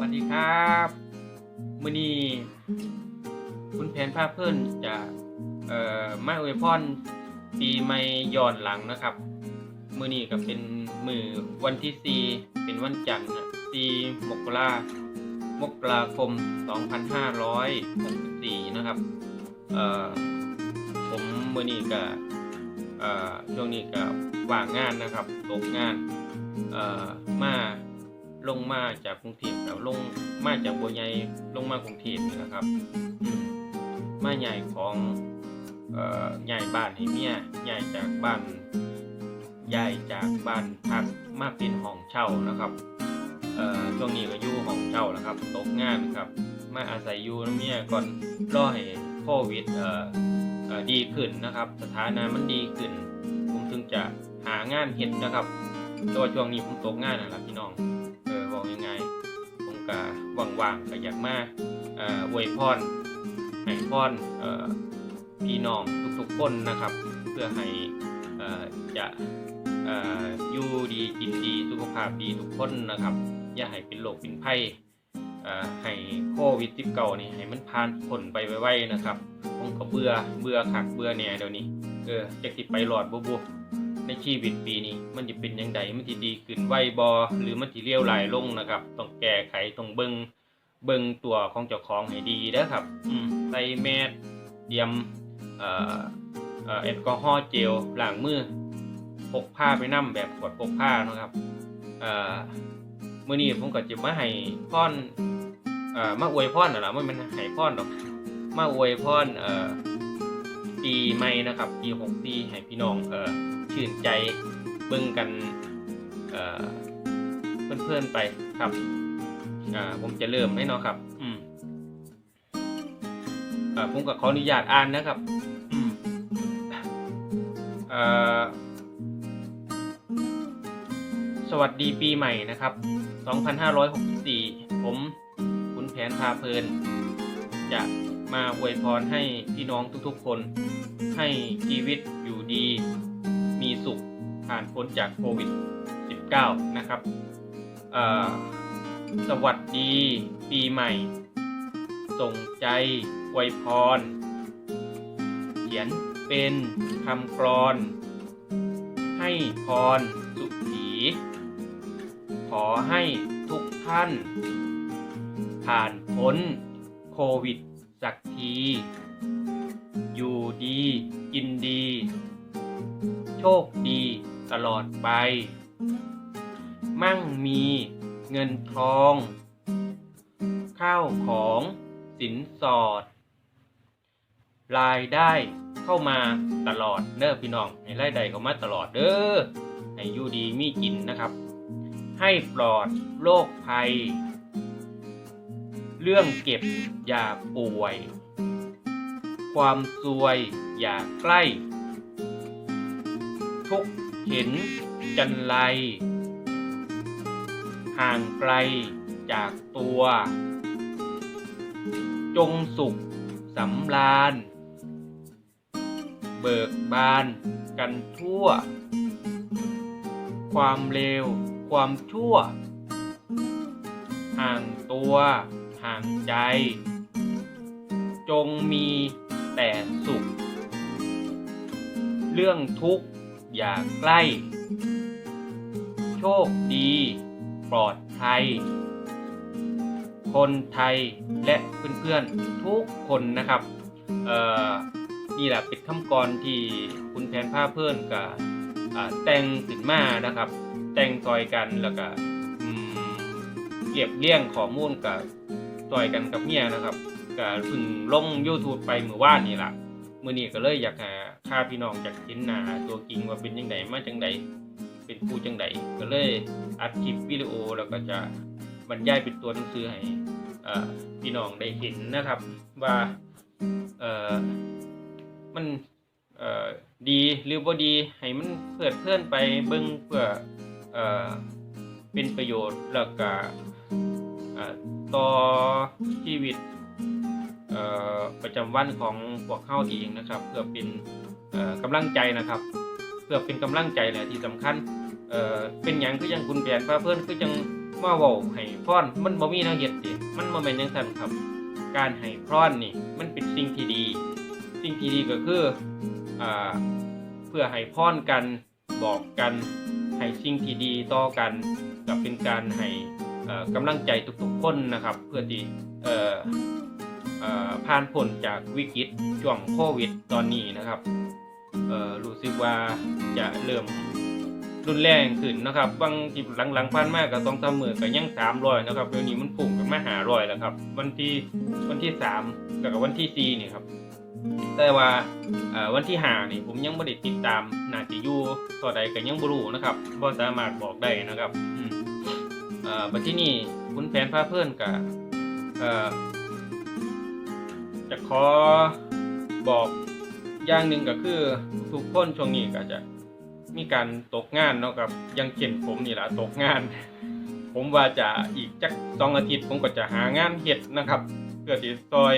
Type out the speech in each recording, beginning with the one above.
วัสดีครับมื้อนี้คุณแผนภาพเพื่อนจะเอ่อมาอวยพรปีใหม่ย้อนหลังนะครับมื้อนี้ก็เป็นมือวันที่ 4 เป็นวันจันทร์นะ4มกรามกราคม 2564 นะครับเอ่อผมมื้อนี้ก็เอ่อช่วงนี้ก็ว่างงานนะครับตกงานเอ่อมา ลงมาจากกรุงเทพแล้วลงมาจากบัวใหญ่ลงมากรุงเทพนะครับมาใหญ่ของใหญ่บ้านให้เมียใหญ่จากบ้านใหญ่จากบ้านพักมาเป็นห้องเช่านะครับช่วงนี้ก็อยู่ห้องเช่าแล้วครับตกงานครับ มาอาศัยอยู่เมียก่อนรอให้โควิดดีขึ้นนะครับ สถานะมันดีขึ้น ผมถึงจะหางานเห็นนะครับตัวช่วงนี้ผมตกงานนะครับพี่น้อง บอกยังไงผมก็ว่างๆก็อยากมาอวยพรให้พรพี่น้องทุกๆคนนะครับ เพื่อให้จะอยู่ดีกินดีสุขภาพดีทุกคนนะครับ อย่าให้เป็นโรคเป็นภัยให้โควิด19นี่ให้มันผ่านพ้นไปไวๆนะครับผมก็เบื่อเบื่อคักเบื่อแหน่ยเดี๋ยวนี้เออจะสิดไปรอดบ่บุ ในชีวิตปีนี้ มันจะเป็นยังไงมันจะดีขึ้นไวบอหรือมันจะเลี้ยวไหลลงนะครับ ต้องแก้ไขต้องเบิงเบิงตัวของเจ้าของให้ดีนะครับใส่แมสเตรียมเอ่อเอ่อแอลกอฮอล์เจลล้างมือพกผ้าไปนั่แบบขวดพกผ้านะครับเอ่อมื้อนี้ผมก็จะมาให้พรเอ่อมาอวยพรน่ะล่ะมันมันให้พรอกมาอวยพรเอ่อ ปีใหม่นะครับ ปี64ให้พี่น้องเอ่อชื่นใจเบิ่งกันเออเพื่อนๆไปครับอ่าผมจะเริ่มให้เนาะครับ อืมอ่าผมก็ขออนุญาตอ่านนะครับ อืมเอ่อสวัสดีปีใหม่นะครับ 2564 ผม คุณแผนพาเพลิน จะ มาอวยพรให้พี่น้องทุกๆคน ให้ชีวิตอยู่ดี มีสุขผ่านพ้นจากโควิด -19 นะครับสวัสดีปีใหม่ ส่งใจอวยพร เขียนเป็นคำกรอน ให้พรสุขี ขอให้ทุกท่าน ผ่านพ้นโควิด สักที อยู่ดี กินดี โชคดีตลอดไป มั่งมีเงินทอง ข้าวของสินสอด รายได้เข้ามาตลอดเด้อพี่น้องให้รายได้เข้ามาตลอดเด้อให้อยู่ดีมีกินนะครับ ให้ปลอดโรคภัย เรื่องเก็บอย่าป่วย ความซวยอย่าใกล้ ทุกเห็นจันไร ห่างไกลจากตัว จงสุขสำราญ เบิกบานกันทั่ว ความเลวความชั่ว ห่างตัว ห่างใจจงมีแต่สุข เรื่องทุกข์อย่าใกล้ โชคดี ปลอดภัย คนไทยและเพื่อนๆทุกคนนะครับนี่แหละเป็นคำกรที่คุณแผนผ้าเพื่อนกับแต่งขึ้นมานะครับ แต่งซอยกันแล้วก็เก็บเลี่ยงข้อมูลกับ ซอยกันกับเมียนะครับก็เพึ่งลง YouTube ไปเมื่อวานนี่แหละมื่อนี้ก็เลยอยากหาค่าพี่น้องจากเห็นหน้าตัวจริงว่าเป็นยังไงมาจังใดเป็นผู้จังใดก็เลยอัดคลิปวิดีโอแล้วก็จะบรรยายเป็นตัวหนังสือให้พี่น้องได้เห็นนะครับว่าเออมันเออดีหรือบ่ดีให้มันเพื่อเพื่อนไปเบิ่งเพื่อเออเป็นประโยชน์แล้วก็ ต่อชีวิตประจำวันของพวกเข้าเองนะครับ เพื่อเป็นเอ่อกำลังใจนะครับ เพื่อเป็นกำลังใจแหละที่สำคัญเเป็นอย่างคือยังคุณแผนฟ้าเพื่อนคือยังมาเว้าให้พรมันบ่มีนวเฮ็ดติมันบ่แม่นจังซั่นครับ การให้พรนี่มันเป็นสิ่งที่ดี สิ่งที่ดีก็คืออ่าเพื่อให้พรกันบอกกันให้สิ่งที่ดีต่อกันก็เป็นการให้ กำลังใจทุกๆคนนะครับ เพื่อที่ผ่านพ้นจากวิกฤตช่วงโควิดตอนนี้นะครับรู้สึกว่าจะเริ่มรุนแรงขึ้นนะครับ บางทีหลังๆผ่านมาก็ต้องทำมือก็ยัง300นะครับเดี๋ยวนี้มันพุ่งกันมา500แล้วครับ วันที่วันที่3กับวันที่4นี่ครับแต่ว่าวันที่ห้านี่ผมยังไม่ได้ติดตามนาจิอยู่ต่อใดก็ยังบรูนะครับบ่สามารถบอกได้นะครับ อืมเอ่อบัดที่นี่คุณแผนพาเพื่อนกับเอ่อจะขอบอกอย่างหนึ่งก็คือทุกคนช่วงนี้ก็จะมีการตกงานเนาะครับยังเช่นผมนี่แหละตกงาน ผมว่าจะอีกจักสองอาทิตย์ผมก็จะหางานเฮ็ดนะครับ เพื่อที่ซอย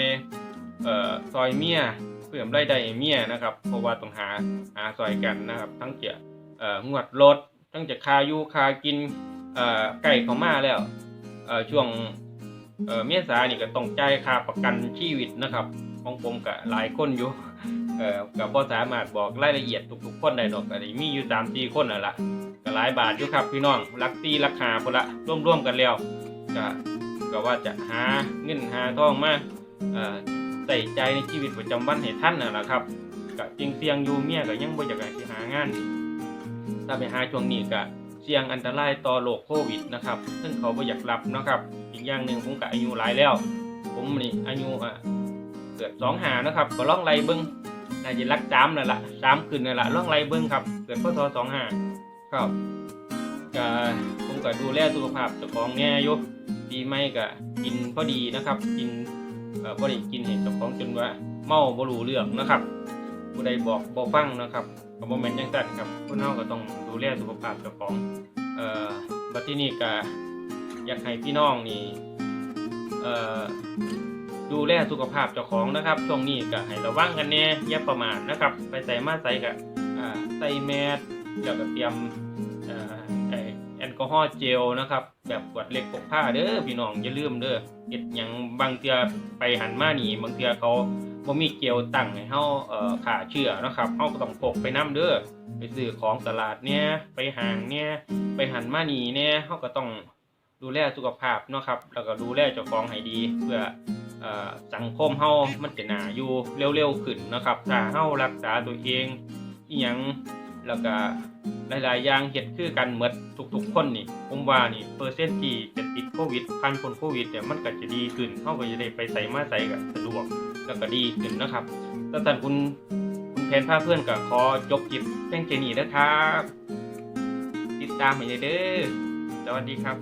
เอ่อซอยเมียเพิ่มรายได้ให้เมียนะครับเพราะว่าต้องหาหาซอยกันนะครับ ทั้งจะเอ่องวดรถทั้งจะคาอยู่คากิน เอ่อไก่เขามาแล้วเอ่อช่วงเอ่อเมษานี่ก็ต้องจ่ายค่าประกันชีวิตนะครับของผมก็หลายคนอยู่เอ่อก็บ่สามารถบอกรายละเอียดทุกๆคนได้ดอกก็ได้มีอยู่3-4คนนั่นล่ะก็หลายบาทอยู่ครับพี่น้องรักตีราคาพุ่นละร่วมๆกันแล้วก็ก็ว่าจะหาเงินหาทองมาเอ่อใส่ใจในชีวิตประจำวันให้ท่านน่ะละครับก็จริงเสียงอยู่เมียก็ยังบ่อยากให้สิหางาน ถ้าไปหาช่วงนี้ก็ เสี่ยงอันตรายต่อโรคโควิดนะครับ ซึ่งเขาบ่อยากรับนะครับ อีกอย่างหนึ่งผมก็อายุหลายแล้ว ผมนี่อายุอะเกิดสองหานะครับ ก็ล่องไล่เบิ้งน่าจะรักจามนั่นละสามขึ้นนั่นละล่องไล่เบิ้งครับ เกิดพศสองหาครับก็ผมก็ดูแลสุขภาพเจ้าของแง่ยู่ปีใหม่ก็กินพอดีนะครับ กินเอ่อพอดีกินเห็นเจ้าของจนว่าเมาบรูเรื่องนะครับผู้ใดบอกบ่ฟังนะครับ ก็บ่แม่นจังซั่นครับคนเฮาก็ต้องดูแลสุขภาพเจ้าของเอ่อบัดที่นี้ก็อยากให้พี่น้องนี่เอ่อดูแลสุขภาพเจ้าของนะครับช่วงนี้ก็ให้ระวังกันแน่อย่าประมาทนะครับ ไปใส่มาใส่ก็อ่าใส่แมสแล้วก็เตรียมแอลกอฮอล์เจลนะครับ แบบขวดเล็กพกพาเด้อพี่น้องอย่าลืมเด้อเฮ็ดหยังบางเทื่อไปหันมานี่บางเทื่อเขา บ่มีเกลียวตั้งให้เฮาเอ่อขาเชื่อนะครับเฮาก็ต้องพกไปนํเด้อไปซื้อของตลาดเนี่ยไปห้างเนี่ยไปหันมานีเนี่ยเฮาก็ต้องดูแลสุขภาพเนาะครับ แล้วก็ดูแลเจ้าของให้ดีเพื่อเอ่อสังคมเฮามันจะน่าอยู่เร็วๆขึ้นนะครับ ถ้าเฮารักษาตัวเองอีหยังแล้วก็หลายๆอย่างเฮ็ดคือกันหมดทุกๆคนนี่ผมว่านี่เปอร์เซ็นต์ที่จะติดโควิดผ่านพ้นโควิดเนี่ยมันก็จะดีขึ้นเฮาก็จะได้ไปใส่มาใส่ก็สะดวก แล้วก็ดีขึ้นนะครับถ้าท่านคุณคุณแพนพาเพื่อนก็ขอจบคลิปเพียงเจนี้นะครับ ติดตามให้ได้เด้อสวัสดีครับ